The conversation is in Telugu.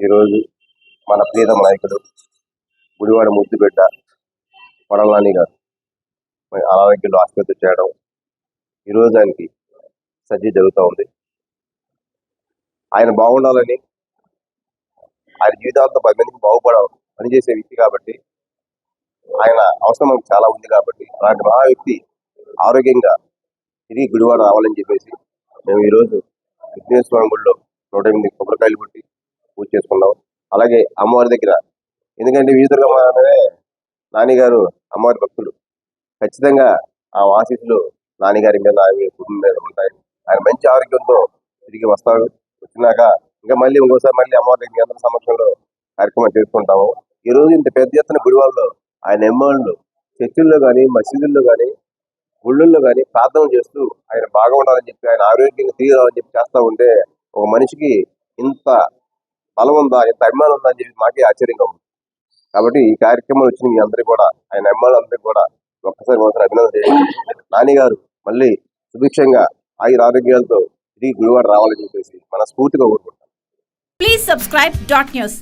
ఈరోజు మన ప్రీతమ నాయకుడు గుడివాడ ముద్దుబిడ్డ కొడలాని గారు. అనారోగ్యంలో ఆసుపత్రి చేయడం ఈరోజు ఆయనకి సర్జరీ జరుగుతూ ఉంది. ఆయన బాగుండాలని ఆయన జీవితాంతం పది మందికి బాగుపడ పనిచేసే వ్యక్తి కాబట్టి ఆయన అవసరం మనకు చాలా ఉంది కాబట్టి అలాంటి మహా వ్యక్తి ఆరోగ్యంగా తిరిగి గుడివాడ రావాలని చెప్పేసి మేము ఈరోజు విఘ్నేశ్వర స్వామి గుడిలో నూట ఎనిమిది కొబ్బరికాయలు అలాగే అమ్మవారి దగ్గర. ఎందుకంటే వీధులుగా నాన్నగారు అమ్మవారి భక్తుడు ఖచ్చితంగా ఆ ఆశీస్సులు నాన్నగారి మీద ఆయన కుటుంబం మీద ఉంటాయి. ఆయన మంచి ఆరోగ్యంతో తిరిగి వస్తాడు. వచ్చినాక ఇంకా మళ్ళీ ఇంకోసారి మళ్ళీ అమ్మవారి దగ్గర అందరి సమక్షంలో కార్యక్రమం చేసుకుంటాము ఈ రోజు ఇంత పెద్ద ఎత్తున గుడివాళ్ళు ఆయన ఎమ్మెల్యేలు చర్చిల్లో కానీ మసీదుల్లో కానీ గుళ్ళల్లో కానీ ప్రార్థన చేస్తూ ఆయన బాగా ఉండాలని చెప్పి ఆయన ఆరోగ్యంగా తిరిగి రావాలని చెప్పి చేస్తూ ఉంటే ఒక మనిషికి ఇంత బలం ఉందా ఎంత అభిమానం ఉందా అని చెప్పి మాకే ఆశ్చర్యంగా ఉంది. కాబట్టి ఈ కార్యక్రమం వచ్చిన మీ అందరికీ కూడా ఆయన అభిమానులందరికీ కూడా ఒక్కసారి ఒకసారి అభినందన చేయండి నాని గారు మళ్ళీ సుభిక్షంగా ఆయుర ఆరోగ్యాలతో తిరిగి గుడివాడ రావాలని చెప్పేసి మన స్ఫూర్తిగా కోరుకుంటాం ప్లీజ్ సబ్స్క్రైబ్ డాట్ న్యూస్